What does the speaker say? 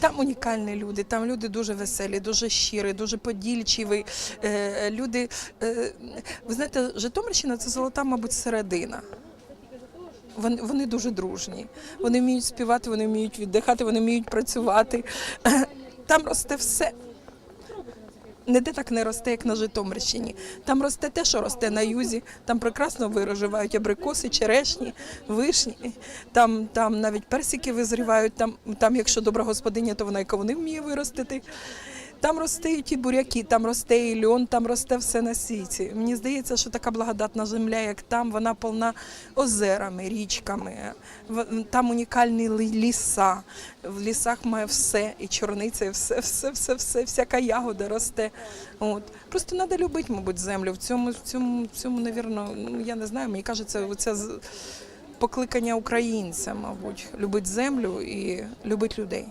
Там унікальні люди, там люди дуже веселі, дуже щирі, дуже подільчиві. Е, люди, е, ви знаєте, Житомирщина це золота, мабуть, середина. Вони, вони дуже дружні. Вони вміють співати, вони вміють віддихати, вони вміють працювати. Там росте все. Ніде так не росте, як на Житомирщині. Там росте те, що росте на юзі. Там прекрасно вироживають абрикоси, черешні, вишні. Там, там навіть персики визрівають. Там, там, якщо добра господиня, то вона і кавуни вміє виростити. Там росте і ті буряки, там росте і льон, там росте все на світі. Мені здається, що така благодатна земля, як там, вона повна озерами, річками. Там унікальні лі- ліса. В лісах має все, і чорниця, і все, все, все, все, всяка ягода росте. От. Просто треба любити, мабуть, землю. В цьому, в цьому, в цьому, навірно, ну я не знаю, мені кажеться, це покликання українця, мабуть, любить землю і любить людей.